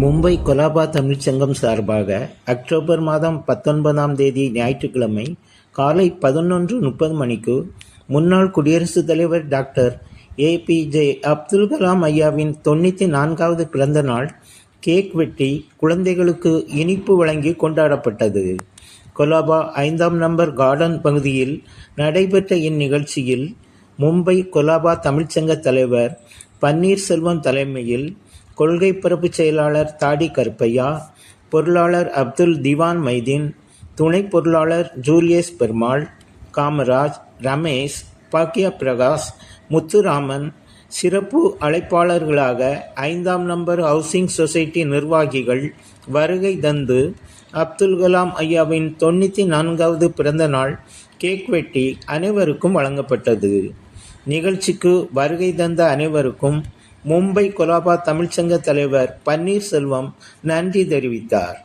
மும்பை கொலாபா தமிழ்ச்சங்கம் சார்பாக அக்டோபர் மாதம் பத்தொன்பதாம் தேதி ஞாயிற்றுக்கிழமை காலை பதினொன்று முப்பது மணிக்கு முன்னாள் குடியரசுத் தலைவர் டாக்டர் ஏபிஜே அப்துல் கலாம் ஐயாவின் தொண்ணூற்றி நான்காவது பிறந்த நாள் கேக் வெட்டி குழந்தைகளுக்கு இனிப்பு வழங்கி கொண்டாடப்பட்டது. கொலாபா ஐந்தாம் நம்பர் கார்டன் பகுதியில் நடைபெற்ற இந்நிகழ்ச்சியில் மும்பை கொலாபா தமிழ்ச்சங்க தலைவர் பன்னீர்செல்வம் தலைமையில் கொள்கை பரப்பு செயலாளர் தாடி கருப்பையா பொருளாளர் அப்துல் திவான் மைதீன் துணை பொருளாளர் ஜூலியஸ் பெருமாள் காமராஜ் ரமேஷ் பாக்கியா பிரகாஷ் முத்துராமன் சிறப்பு அழைப்பாளர்களாக ஐந்தாம் நம்பர் ஹவுசிங் சொசைட்டி நிர்வாகிகள் வருகை தந்து அப்துல் கலாம் ஐயாவின் தொண்ணூற்றி நான்காவது பிறந்த நாள் கேக் வெட்டி அனைவருக்கும் வழங்கப்பட்டது. நிகழ்ச்சிக்கு வருகை தந்த அனைவருக்கும் மும்பை கொலாபா தமிழ்ச்சங்க தலைவர் பன்னீர்செல்வம் நன்றி தெரிவித்தார்.